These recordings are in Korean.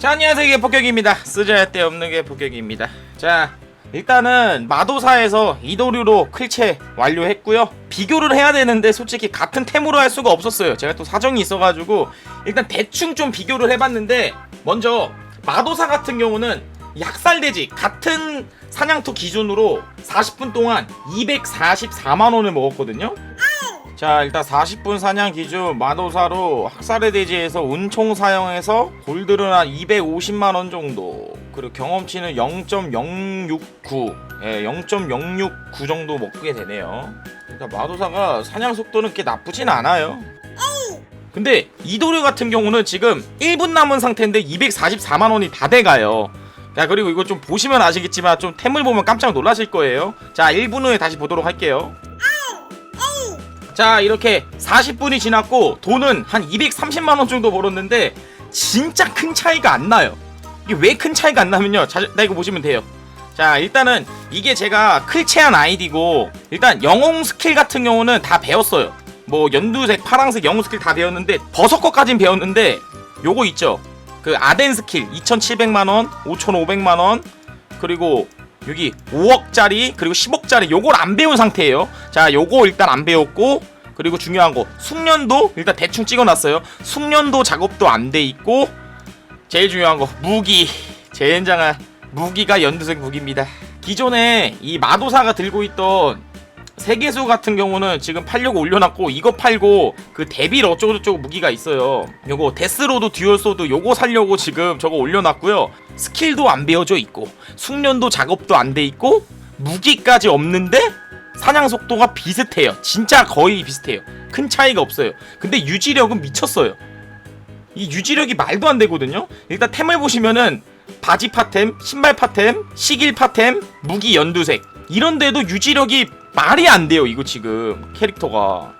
자 안녕하세요. 이게 폭격입니다. 쓰자할 데 없는 게 폭격입니다. 자 일단은 마도사에서 이도류로 클체 완료했고요. 비교를 해야 되는데 솔직히 같은 템으로 할 수가 없었어요. 제가 또 사정이 있어가지고 일단 대충 좀 비교를 해봤는데 먼저 마도사 같은 경우는 약살돼지 같은 사냥터 기준으로 40분 동안 244만원을 먹었거든요 자 일단 40분 사냥 기준 마도사로 학살의 대지에서 운총 사용해서 골드는 한 250만원 정도. 그리고 경험치는 0.069 예, 0.069 정도 먹게 되네요. 그러니까 마도사가 사냥 속도는 그렇게 나쁘진 않아요. 근데 이도류 같은 경우는 지금 1분 남은 상태인데 244만원이 다 돼가요. 자 그리고 이거 좀 보시면 아시겠지만 좀 템을 보면 깜짝 놀라실 거예요. 자 1분 후에 다시 보도록 할게요 자 이렇게 40분이 지났고 돈은 한 230만원 정도 벌었는데 진짜 큰 차이가 안 나요. 이게 왜 큰 차이가 안 나면요? 자, 나 이거 보시면 돼요. 자 일단은 이게 제가 클체한 아이디고 일단 영웅 스킬 같은 경우는 다 배웠어요. 뭐 연두색 파랑색 영웅 스킬 다 배웠는데 버섯 것까진 배웠는데 요거 있죠? 그 아덴 스킬 2700만원 5500만원 그리고 여기 5억짜리 그리고 10억짜리 요걸 안 배운 상태예요. 자 요거 일단 안 배웠고 그리고 중요한 거 숙련도 일단 대충 찍어놨어요. 숙련도 작업도 안 돼 있고 제일 중요한 거 무기. 젠장한 무기가 연두색 무기입니다. 기존에 이 마도사가 들고 있던 세계수 같은 경우는 지금 팔려고 올려놨고 이거 팔고 그 데빌 어쩌고저쩌고 무기가 있어요. 요거 데스로드 듀얼소드 요거 살려고 지금 저거 올려놨고요. 스킬도 안 배워져 있고 숙련도 작업도 안 돼 있고 무기까지 없는데 사냥 속도가 비슷해요. 진짜 거의 비슷해요. 큰 차이가 없어요. 근데 유지력은 미쳤어요. 이 유지력이 말도 안 되거든요. 일단 템을 보시면은 바지 파템, 신발 파템, 시길 파템, 무기 연두색. 이런데도 유지력이 말이 안 돼요 이거 지금. 캐릭터가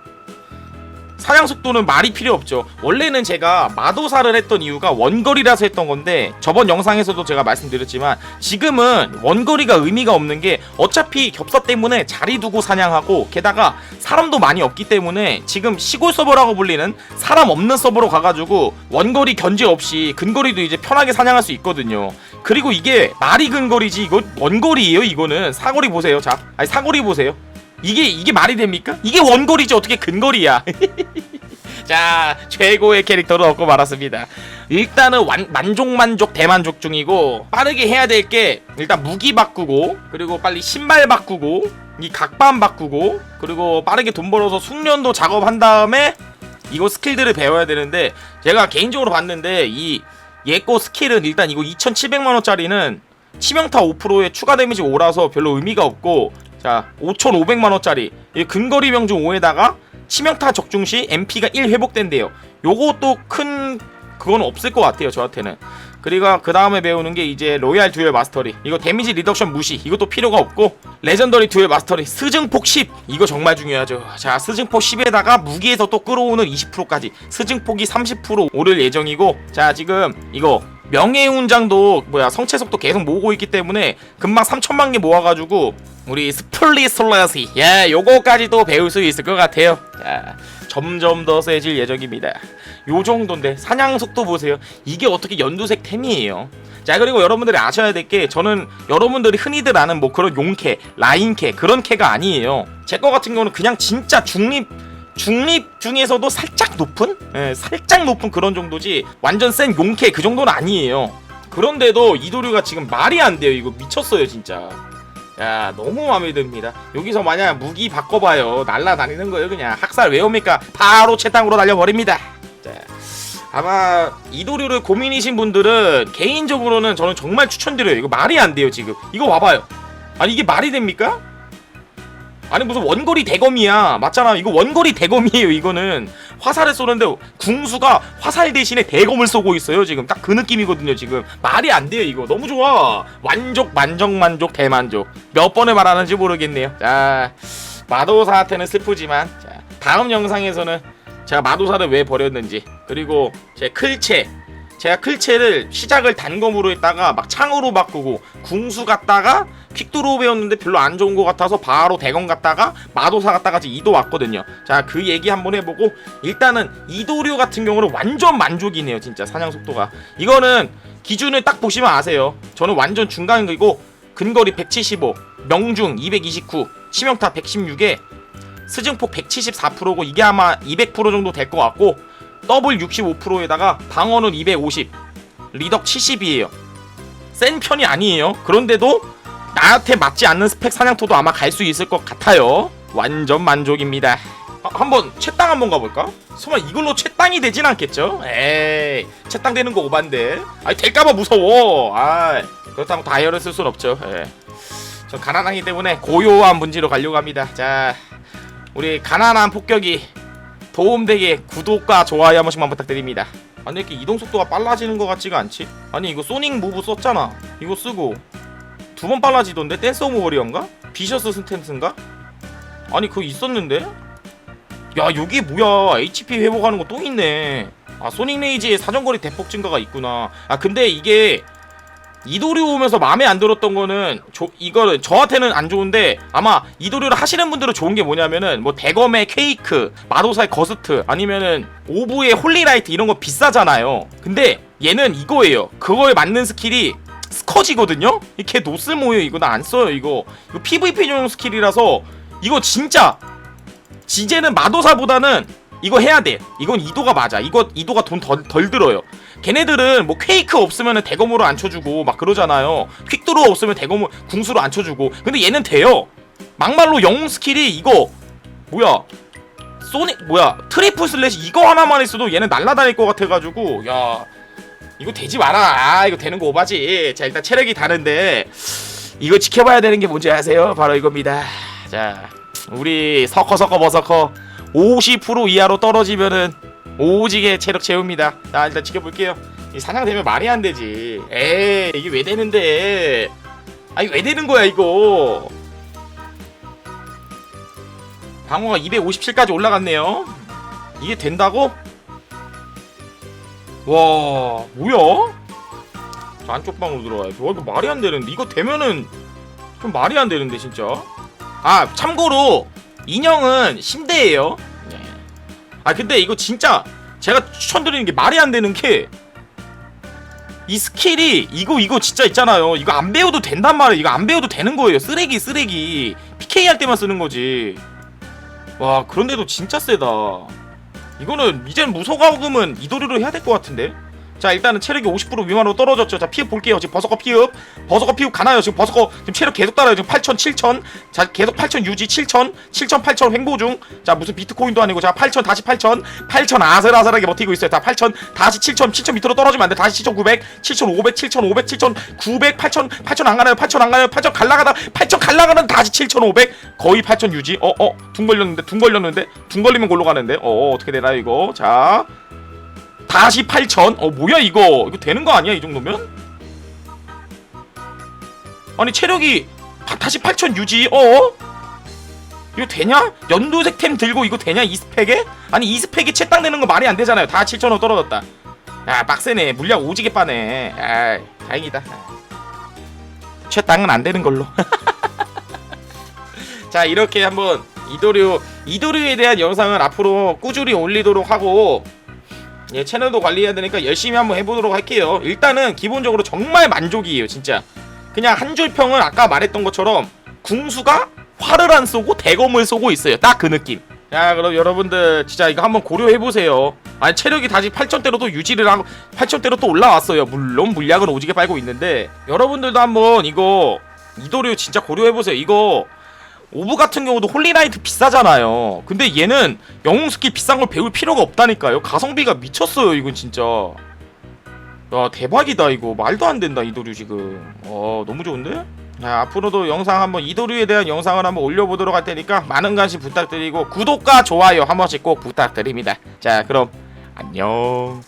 사냥 속도는 말이 필요 없죠. 원래는 제가 마도사를 했던 이유가 원거리라서 했던 건데 저번 영상에서도 제가 말씀드렸지만 지금은 원거리가 의미가 없는 게 어차피 겹사 때문에 자리 두고 사냥하고 게다가 사람도 많이 없기 때문에 지금 시골 서버라고 불리는 사람 없는 서버로 가가지고 원거리 견제 없이 근거리도 이제 편하게 사냥할 수 있거든요. 그리고 이게 말이 근거리지 이거 원거리예요 이거는. 사거리 보세요 자. 아니 사거리 보세요 이게 이게 말이 됩니까? 이게 원거리지 어떻게 근거리야? 자 최고의 캐릭터를 얻고 말았습니다. 일단은 완, 만족 만족 대만족 중이고 빠르게 해야 될 게 일단 무기 바꾸고 그리고 빨리 신발 바꾸고 이 각반 바꾸고 그리고 빠르게 돈 벌어서 숙련도 작업한 다음에 이거 스킬들을 배워야 되는데 제가 개인적으로 봤는데 이 예거 스킬은 일단 이거 2,700만 원짜리는 치명타 5%에 추가 데미지 5라서 별로 의미가 없고 자 5,500만 원짜리 이 근거리 명중 5에다가 치명타 적중 시 MP가 1 회복된대요. 요것도 큰 그건 없을 것 같아요 저한테는. 그리고 그 다음에 배우는 게 이제 로얄 듀얼 마스터리. 이거 데미지 리덕션 무시. 이것도 필요가 없고 레전더리 듀얼 마스터리. 스증폭 10 이거 정말 중요하죠. 자 스증폭 10에다가 무기에서 또 끌어오는 20%까지. 스증폭이 30% 오를 예정이고 자 지금 이거 명예훈장도 뭐야 성체 속도 계속 모으고 있기 때문에 금방 3천만 개 모아가지고 우리 스플리슬러시 예 요거까지도 배울 수 있을 것 같아요. 자 점점 더 세질 예정입니다. 요 정도인데 사냥 속도 보세요. 이게 어떻게 연두색 템이에요? 자 그리고 여러분들이 아셔야 될 게 저는 여러분들이 흔히들 아는 뭐 그런 용캐 라인캐 그런 캐가 아니에요. 제 거 같은 경우는 그냥 진짜 중립 중립 중에서도 살짝 높은? 예, 살짝 높은 그런 정도지 완전 센 용캐 그 정도는 아니에요. 그런데도 이도류가 지금 말이 안 돼요. 이거 미쳤어요 진짜. 야 너무 마음에 듭니다. 여기서 만약 무기 바꿔봐요. 날라다니는 거예요 그냥. 학살 왜 옵니까 바로 채땅으로 날려버립니다. 자 아마 이도류를 고민이신 분들은 개인적으로는 저는 정말 추천드려요. 이거 말이 안 돼요 지금. 이거 봐봐요. 아니 이게 말이 됩니까? 아니 무슨 원거리 대검이야. 맞잖아. 이거 원거리 대검이에요 이거는. 화살을 쏘는데 궁수가 화살 대신에 대검을 쏘고 있어요 지금. 딱 그 느낌이거든요 지금. 말이 안 돼요 이거. 너무 좋아. 완족 만족 만족 대만족. 몇 번을 말하는지 모르겠네요. 자 마도사한테는 슬프지만 자 다음 영상에서는 제가 마도사를 왜 버렸는지 그리고 제 클체. 제가 클체를 시작을 단검으로 했다가 막 창으로 바꾸고 궁수 갔다가 퀵드로우 배웠는데 별로 안 좋은 것 같아서 바로 대검 갔다가 마도사 갔다가 이도 왔거든요. 자 그 얘기 한번 해보고 일단은 이도류 같은 경우는 완전 만족이네요. 진짜 사냥 속도가 이거는 기준을 딱 보시면 아세요. 저는 완전 중간이고 근거리 175, 명중 229, 치명타 116에 스증폭 174%고 이게 아마 200% 정도 될 것 같고 더블 65%에다가 방어는 250, 리덕 70이에요. 센 편이 아니에요. 그런데도 나한테 맞지 않는 스펙 사냥토도 아마 갈 수 있을 것 같아요. 완전 만족입니다. 아, 한번 채땅 한번 가볼까? 설마 이걸로 채땅이 되진 않겠죠? 에이 채땅 되는 거 오반데 아니 될까봐 무서워 아 그렇다고 다이어를 쓸 순 없죠 예. 저 가난하기 때문에 고요한 문제로 가려고 합니다 자 우리 가난한 폭격이 도움되게 구독과 좋아요 한 번씩만 부탁드립니다 아니 이렇게 이동 속도가 빨라지는 것 같지가 않지? 아니 이거 소닉 무브 썼잖아 이거 쓰고 두 번 빨라지던데 댄스 오브 워리어인가? 비셔스 스탠스인가? 아니 그거 있었는데? 야 여기 뭐야 HP 회복하는 거 또 있네 아 소닉 레이지에 사정거리 대폭 증가가 있구나 아 근데 이게 이도류 오면서 마음에 안 들었던 거는 저, 이거는 저한테는 안 좋은데 아마 이도류를 하시는 분들은 좋은 게 뭐냐면은 뭐 대검의 케이크 마도사의 거스트 아니면은 오브의 홀리라이트 이런 거 비싸잖아요 근데 얘는 이거예요 그거에 맞는 스킬이 스 커지거든요 이게 노슬모예요 이거 나 안 써요 이거 이거 PVP용 스킬이라서 이거 진짜 지제는 마도사보다는 이거 해야 돼. 이건 이도가 맞아. 이거 이도가 돈 덜 덜 들어요. 걔네들은 뭐 퀘이크 없으면 대검으로 안 쳐주고 막 그러잖아요. 퀵드로 없으면 대검을 궁수로 안 쳐주고. 근데 얘는 돼요. 막말로 영웅 스킬이 이거 뭐야? 소닉 뭐야? 트리플 슬래시 이거 하나만 했어도 얘는 날라다닐 것 같아가지고 야 이거 되지 마라. 아 이거 되는 거 오바지. 자 일단 체력이 다른데 이거 지켜봐야 되는 게 뭔지 아세요? 바로 이겁니다. 자 우리 서커 서커 버서커 50% 이하로 떨어지면은 오지게 체력 채웁니다. 자 일단 지켜볼게요. 이 사냥 되면 말이 안 되지. 에이 이게 왜 되는데? 아니 왜 되는 거야 이거? 방어가 257까지 올라갔네요. 이게 된다고? 와 뭐야? 저 안쪽 방으로 들어와야지. 와 이거 말이 안 되는데 이거 되면은 좀 말이 안 되는데 진짜. 아 참고로 인형은 심대예요. 네. 아 근데 이거 진짜 제가 추천드리는 게 말이 안 되는 게 이 스킬이 이거 이거 진짜 있잖아요. 이거 안 배워도 된단 말이에요. 이거 안 배워도 되는 거예요. 쓰레기 쓰레기. PK 할 때만 쓰는 거지. 와 그런데도 진짜 세다. 이거는 이젠 무소가금은 이도류로 해야 될 것 같은데. 자 일단은 체력이 50% 미만으로 떨어졌죠. 자 피흡 볼게요. 지금 버서커 피흡, 버서커 피흡 가나요? 지금 버서커 지금 체력 계속 따라요. 지금 8천, 7천. 자 계속 8천 유지, 7천, 7천, 8천 횡보 중. 자 무슨 비트코인도 아니고 자 8천 다시 8천, 8천 아슬아슬하게 버티고 있어요. 자 8천 다시 7천, 7천 밑으로 떨어지면 안 돼. 다시 7,900, 7,500, 7,500, 7,900, 8천, 8천 안 가나요? 8천 안 가나요? 8천 갈라가다 8천 갈라가는 다시 7,500, 거의 8천 유지. 어어둥 걸렸는데, 둥 걸렸는데, 둥 걸리면 골로 가는데. 어 어떻게 되나 이거? 자. 다시 8천? 어 뭐야 이거 이거 되는 거 아니야 이 정도면? 아니 체력이 다- 다시 8천 유지 어? 이거 되냐? 연두색 템 들고 이거 되냐 이 스펙에? 아니 이 스펙에 채땅 되는 거 말이 안 되잖아요 다 7천원 떨어졌다 야 빡세네 물약 오지게 빠네 아 다행이다 채땅은 안 되는 걸로 자 이렇게 한번 이도류 이도류에 대한 영상을 앞으로 꾸준히 올리도록 하고 예, 채널도 관리해야 되니까 열심히 한번 해보도록 할게요. 일단은 기본적으로 정말 만족이에요, 진짜. 그냥 한 줄 평은 아까 말했던 것처럼 궁수가 화를 안 쏘고 대검을 쏘고 있어요. 딱 그 느낌. 자, 그럼 여러분들 진짜 이거 한번 고려해 보세요. 아니 체력이 다시 8천대로 또 유지를 하고 8천대로 또 올라왔어요. 물론 물약은 오지게 빨고 있는데 여러분들도 한번 이거 이도류 진짜 고려해 보세요. 이거 오브 같은 경우도 홀리라이트 비싸잖아요. 근데 얘는 영웅 스킬 비싼 걸 배울 필요가 없다니까요. 가성비가 미쳤어요, 이건 진짜. 야, 대박이다, 이거. 말도 안 된다, 이도류 지금. 어, 너무 좋은데? 자, 앞으로도 영상 한번 이도류에 대한 영상을 한번 올려보도록 할 테니까 많은 관심 부탁드리고 구독과 좋아요 한 번씩 꼭 부탁드립니다. 자, 그럼 안녕.